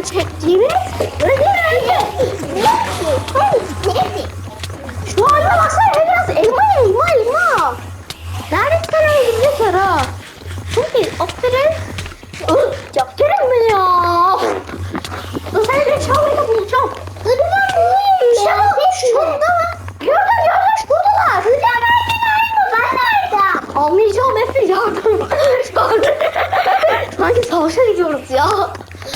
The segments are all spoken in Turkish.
ben çektiğimi öyle Şu haline baksana biraz elma elma elma. Neredesin sen öyle ha? Çok iyi. Aferin. Ih, Ya gelin mi ya? Seni bir çağırıda bulacağım. Dur ben bulayım ya. Şurada. Şurada. Gördüm gördüm şuradalar. Şurada ben nerede? Ben nerede? Anlayacağım Efe yardım. Sanki savaşa gidiyoruz ya.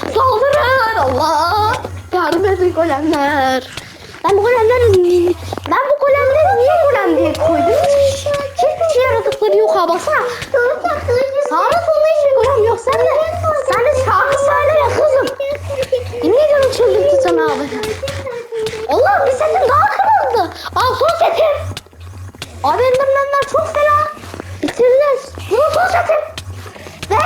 Saldırın Allah. Yardım edin golemler. Ben bu golemleri ben bu golemleri niye golem diye koydum? Hiçbir şey yaratıkları yok ha baksana. Sağda solda hiçbir golem yok. Sen de, sen de şarkı söyle ya kızım. Yemin ediyorum çıldırttı sana abi. Allah bir setim daha kırıldı. Al son setim. Abi endermenler çok fena. Bitirdiler. Bunun son setim. Ve...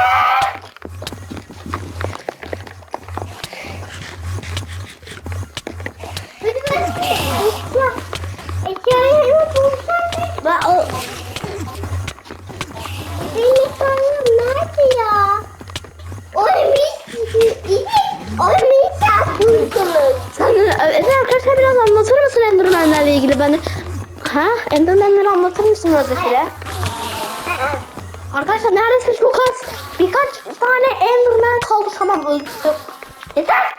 Enderman'lerle ilgili beni? Ha? Enderman'leri anlatır mısın özellikle? Arkadaşlar neredeyse çok az. Birkaç tane Enderman kaldı tamam öldü. Yeter.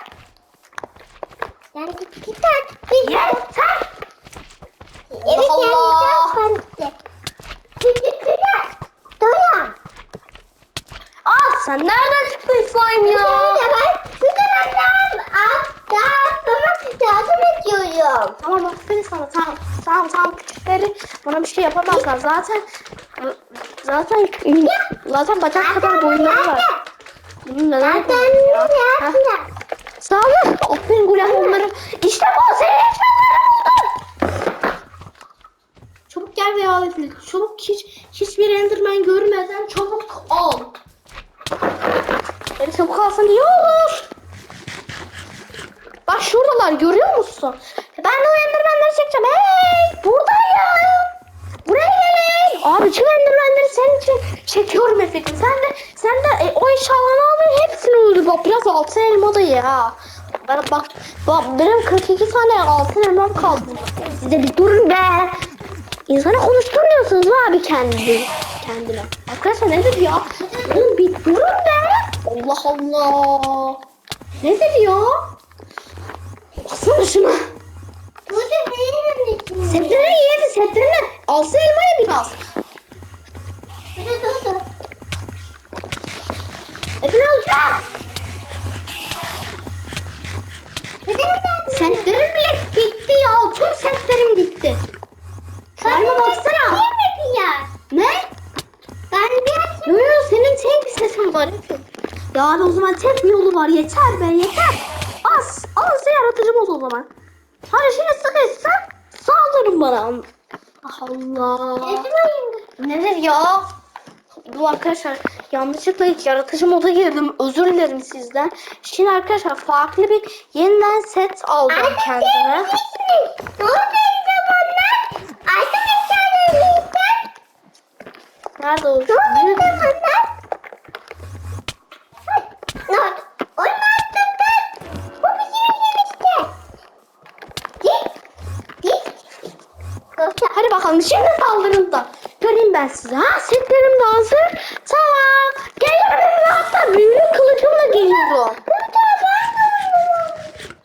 Yani gitar. Yeter. Evet Allah. yani gitar. Gitar. Doya. Aa sen nereden çıktın slime ya? ben bu taraftan alttan sana yardım ediyorum. Tamam aferin sana tamam. Tamam tamam küçükleri bana bir şey yapamazlar. Zaten zaten zaten bacak kadar boyunları var. Bunun neden ya. Sağ ol. Aferin Gülem onları. İşte bu seni eşyalarını buldum. Çabuk gel ve al hepini. Çabuk hiç hiçbir enderman görmeden çabuk al. Beni çabuk alsan iyi olur. Bak şuradalar görüyor musun? Ben de o endermanları çekeceğim. Hey buradayım. Buraya gelin. Abi tüm endermanları senin için çekiyorum efendim. Sen de sen de e, o eşyalarını al ve hepsini öldür. Bak biraz altın elma da ye ha. Ben, bak, bak benim 42 tane altın elmam kaldı. Siz de bir durun be. İnsanı konuşturmuyorsunuz mu abi kendi kendine? Arkadaşlar nedir ya? Oğlum bir durun be. Allah Allah. Nedir ya? Baksana şuna. Burada benim için. Setlerine yedi setlerine. Alsın elmayı dur dur. Efendim alacağım. Setlerim bile gitti ya. Tüm setlerim gitti. Şarma baksana. ya? Ne? Ben biraz Yo yo senin tek bir sesin var. Ya o zaman tek bir yolu var. Yeter be yeter. O zaman. Hadi şimdi sıkışsa saldırın bana. Allah. Nedir ya? Bu arkadaşlar yanlışlıkla hiç yaratıcı moda girdim. Özür dilerim sizden. Şimdi arkadaşlar farklı bir yeniden set aldım kendime. Ne oldu lütfen. Nerede o? Ne oldu zamanlar? Hadi bakalım şimdi saldırın da. Göreyim ben sizi. Ha setlerim de hazır. Tamam. Geliyorum hatta büyülü kılıcımla geliyorum.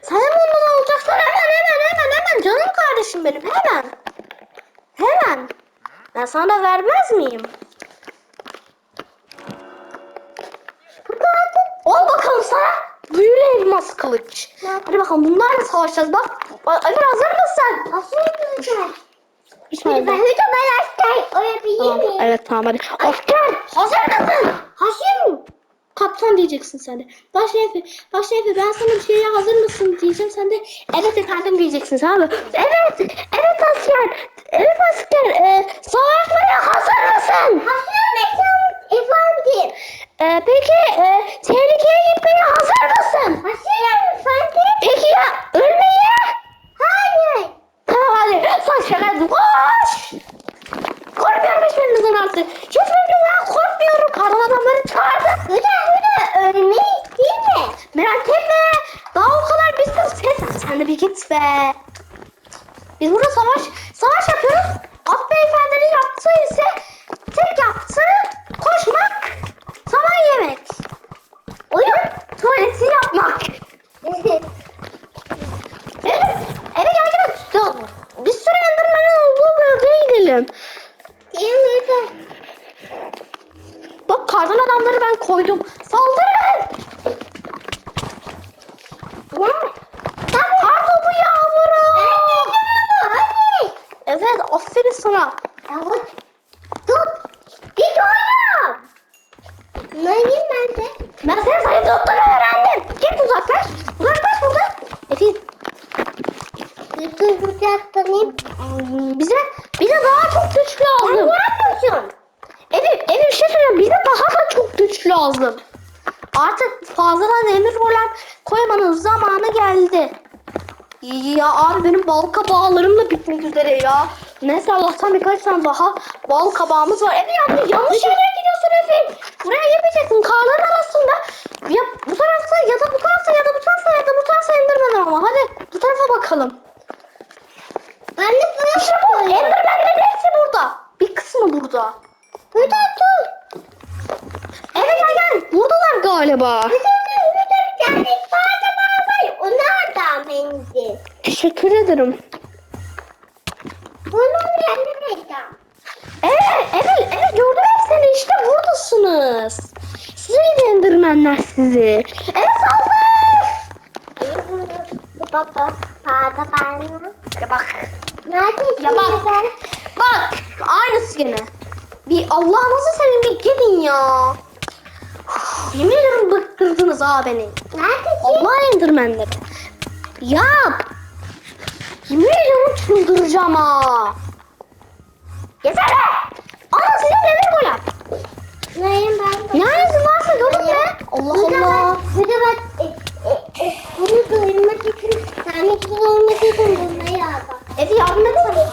Sen bundan alacaksın hemen hemen hemen hemen canım kardeşim benim hemen. Hemen. Ben sana vermez miyim? Al bakalım sana büyülü elmas kılıç. Hadi bakalım bunlarla savaşacağız bak. Ömer hazır mısın? Nasıl Hiç Ben hocam ben asker olabilir Tamam, miyim? evet tamam hadi. Asker hazır mısın? Hazırım. Kaptan diyeceksin sen de. Baş Efe, baş Efe ben sana bir şeye hazır mısın diyeceğim. Sen de evet efendim diyeceksin tamam mı? Evet, evet asker. Evet asker. Ee, savaşmaya hazır mısın? Hazırım efendim. efendim. Ee, peki e, tehlikeye gitmeye hazır mısın? Hazırım efendim. Peki ya ölmeye? Hayır. Tamam hadi. Sen şaka koş. Korkmuyorum hiçbirinizden artık. Hiçbirinizden korkmuyorum. Karın adamları çağırdı. Hıda hıda ölmeyiz değil mi? Merak etme. sen de bir git be. Biz burada savaş savaş yapıyoruz. At beyefendinin yaptığı ise tek yaptığı koşmak, saman yemek. Oyun tuvaleti yapmak. Evet, eve gel gel. Ya, Bir sürü endermenin olduğu bölgeye gidelim. Bak kardan adamları ben koydum. Saldırın! Ne? Kar topu yağmuru! Evet, aferin sana. Yavuz. Tut. Git oğlum. Neyim ben de? Ben senin sayı tuttuğunu öğrendim. Git uzaklaş. Uzaklaş buradan. Efe, Bütün kucaklanayım. ım, bize, bize daha çok güç lazım. ne yapıyorsun? Efe bir şey söyleyeyim. Bize daha da çok güç lazım. Artık fazladan demir golem koymanın zamanı geldi. Ya abi benim bal kabağlarım da bitmek üzere ya. Neyse Allah'tan birkaç tane daha bal kabağımız var. Efe ya yanlış yerlere gidiyorsun Efe. Buraya girmeyeceksin. Karların arasında. Ya bu tarafta ya da bu tarafta ya da bu tarafta ya da bu tarafta indirmeden ama. Hadi bu tarafa bakalım. Ben de sana İşte bu Enderman'lerin hepsi burada. Bir kısmı burada. Burada dur. Evet gel gel. Buradalar galiba. Burada dur. Burada bir tane fazla var. Onlar da benzi. Teşekkür ederim. Bunun yerine de. Evet, evet, evet gördüm seni işte buradasınız. Size gidi endirmenler sizi. Evet saldır. Baba. Fazla bana. Ya bak, Neredesin Ya bak. bak aynısı gene. Bir Allah'ınızı seveyim bir gidin ya. Yemin ederim bıktırdınız ha beni. Neredesin? Allah endirmenleri. Yap. Yemin ediyorum çıldıracağım ha. Yeter be. Ana size demir golem. Neyim ben? Neresi varsa görün be. Allah Allah. bak, burada bak. E, e, e, bunu doyurmak için, tane olmak için bunları bak. Efe yardım etsene.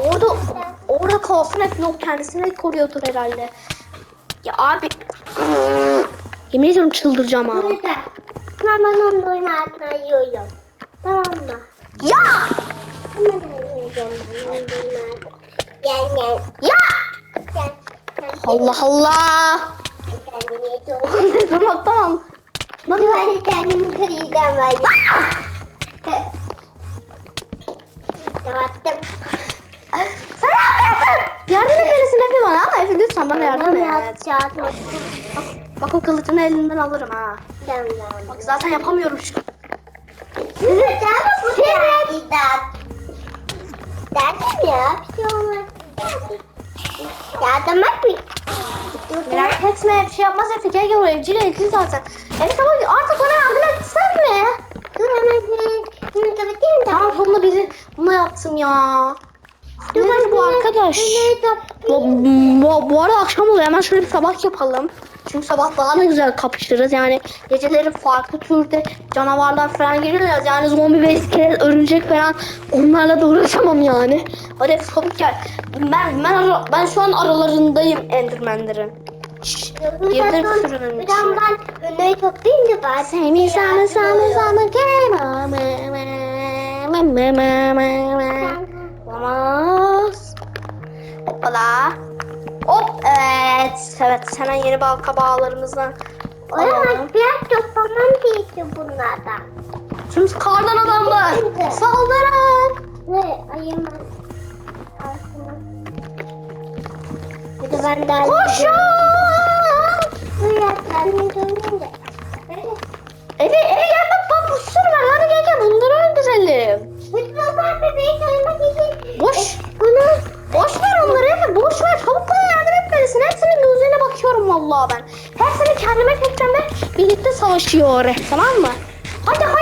Orada orada kalsın Efe yok kendisini koruyordur herhalde. Ya abi. Yemin ediyorum çıldıracağım ha. Burada. Hemen onun altına yiyorum. Tamam mı? Ya! Ben. Gel gel. Ya! Gel. Allah Allah. Tamam tamam. Hadi hadi kendimi kıracağım ben. Kapattım. Sen ne yapıyorsun? Yardım edersin Efe bana ama Efe lütfen bana yardım et. Bak o kılıcını elinden alırım ha. Bak zaten yapamıyorum şu. Mı Derdim ya. Bir şey olmaz. Yardımak mı? Merak etme bir şey yapmaz Efe gel gel o evciyle ilgili zaten. Efe tamam artık ona yardım etsen mi? Dur hemen şunu kapatayım da. Tamam sonunda bizi bunu yaptım ya. Nedir bu arkadaş? Bu, bu, bu arada akşam oluyor hemen şöyle bir sabah yapalım. Çünkü sabah daha da güzel kapışırız yani geceleri farklı türde canavarlar falan geliyorlar yani zombi ve iskelet örümcek falan onlarla da uğraşamam yani. Hadi çabuk gel. Ben ben ben şu an aralarındayım Enderman'lerin. Girdim sürünün içine. ben önleri toplayayım da ben. Seni sana sana sana gel. Olamaz. Hoppala. Hop evet. Evet hemen yeni bal kabağlarımızdan alalım. Biraz toplamam gerekiyor bunlardan. Şimdi kardan adamlar. Saldırın. Ne ayırma. Aslında. Bir de ben daha Koşun. Ya ben de de. Eve eve bak bu sürü var. Hadi gel gel bunları öldürelim. Bu toplar bebeği koymak için. Boş. Bunu Boş ver onları Efe boş ver. Çabuk bana yardım etmelisin. Hepsinin gözlerine bakıyorum vallahi ben. Hepsini kendime teklemle birlikte savaşıyor. Tamam mı? Hadi hadi.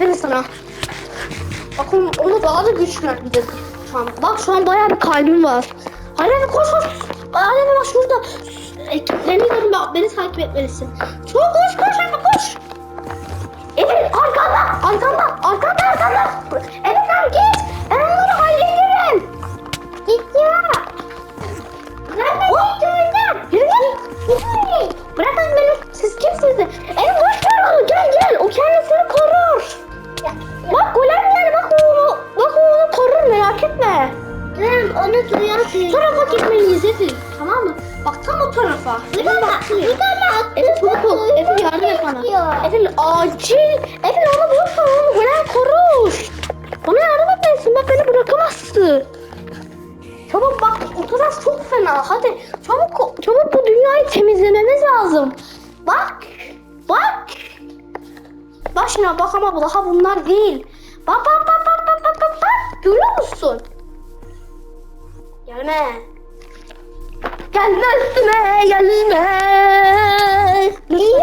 Aferin sana. Bakın onu daha da güçlendirdik şu an. Bak şu an bayağı bir kalbim var. Hadi koş koş. Hadi bak şurada. Ekiplerini görün bak beni takip etmelisin. Fena. Hadi çabuk çabuk bu dünyayı temizlememiz lazım. Bak. Bak. Bak şuna bak ama bu daha bunlar değil. Bak bak bak bak bak bak bak bak. Görüyor musun? Gelme. Gelme üstüme gelme. Gelme.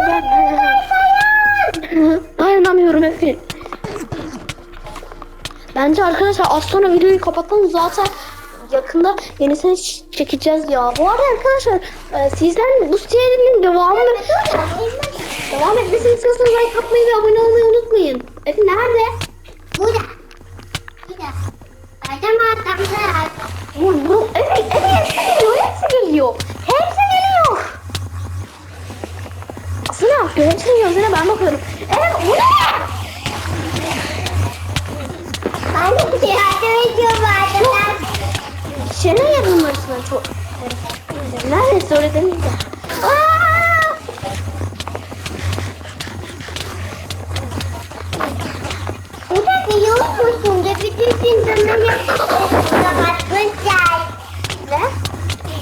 Dayanamıyorum Efe. Bence arkadaşlar az sonra videoyu kapatalım zaten yakında yenisini çekeceğiz ya. Bu arada arkadaşlar e, sizden bu serinin devamını devam etmesini istiyorsanız like atmayı ve abone olmayı unutmayın. Efe nerede? Burada. Burada. Adam adamlar. Bu, bu, evet, evet, hepsi geliyor, hepsi geliyor. Hepsi geliyor. Aslında hepsinin gözüne ben bakıyorum. Evet, bu ne? Ben de bir yardım ediyorum adamlar. Şene yakınlaşsın çok. Neredeyse öyle demeyeyim de. Burada biliyor musun? Da bütün zindanları kapatmışlar. Ne?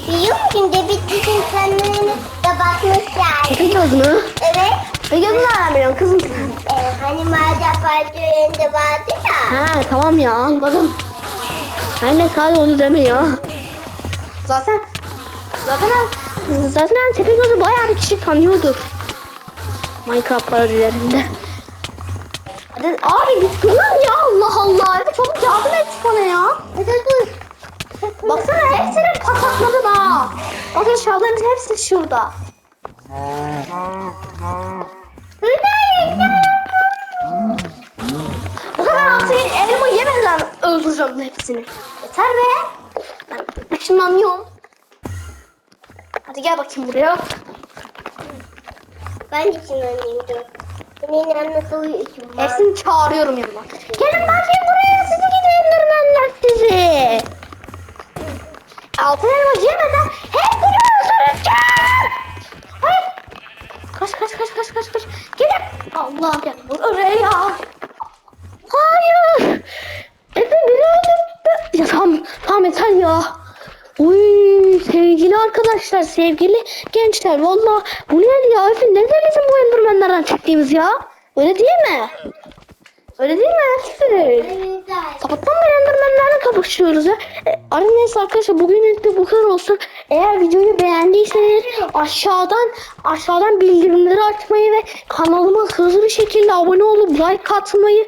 Biliyor musun? Da bütün zindanlarını kapatmışlar. Tepe göz mü? Evet. Tepe gözü nereden biliyorsun kızım? Ee, hani madem partöründe vardı ya. Ha tamam ya anladım. Her ne kadar onu deme ya. Zaten zaten zaten tepe gözü bayağı bir kişi tanıyordur. Minecraft parodilerinde. Hadi abi git durun ya Allah Allah. Hadi çabuk yardım et bana ya. Hadi dur. Baksana hepsini patakladım ha. Bak eşyaların hepsi şurada. Bu kadar altı elma yemeden öldüreceğim hepsini. Yeter be. Ben ışınlanıyorum. Hadi gel bakayım buraya. Ben de dur. Senin uyuyorsun. Hepsini çağırıyorum yanıma. Gelin bakayım buraya sizi gidin durmanlar sizi. Altın elma yemeden hepsini öldüreceğim. Hayır. Kaç kaç kaç kaç kaç kaç. Gelin. Allah gel buraya. Hayır. Efe beni öldürdü. Ya tamam tamam yeter ya. Uy sevgili arkadaşlar, sevgili gençler valla bu ne ya Efe ne bizim bu endermenlerden çektiğimiz ya? Öyle değil mi? Öyle değil mi Efe? Sabahtan beri endermenlerle kapışıyoruz ya. E, neyse arkadaşlar bugün de bu kadar olsun. Eğer videoyu beğendiyseniz aşağıdan aşağıdan bildirimleri açmayı ve kanalıma hızlı bir şekilde abone olup like atmayı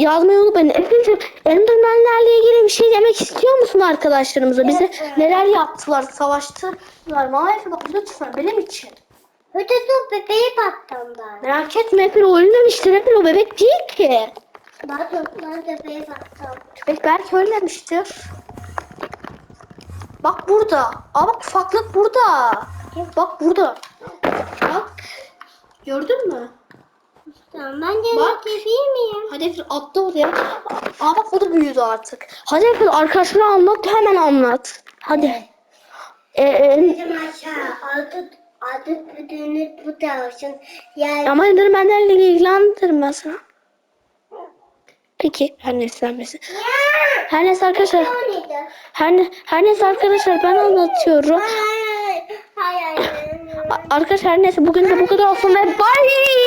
yazmayı unutmayın. Efendim endermenlerle ilgili bir şey demek istiyor musun arkadaşlarımıza? Bize neler yaptılar, savaştılar mı? Efe bak lütfen benim için. Dur bebeği ben. Merak etme Efe o ölmemiştir. Efe o bebek değil ki. Ben dur ben bebeğe baktım. Köpek belki ölmemiştir. Bak burada. Aa bak ufaklık burada. Bak burada. Bak. Gördün mü? Tamam ben de Bak. yapayım miyim? Hadi Efe atla oraya. Aa bak o da büyüdü artık. Hadi Efe arkadaşına anlat hemen anlat. Hadi. Ee, e, Bizim aşağı adı adı bütünü bu olsun. Yani ama endermenlerle ilgilendirme sana. Peki her neyse her neyse. Her neyse arkadaşlar. neydi? Her, ne- her neyse arkadaşlar ben anlatıyorum. Hayır hayır. hayır. Arkadaşlar her neyse bugün de bu kadar olsun ve bye.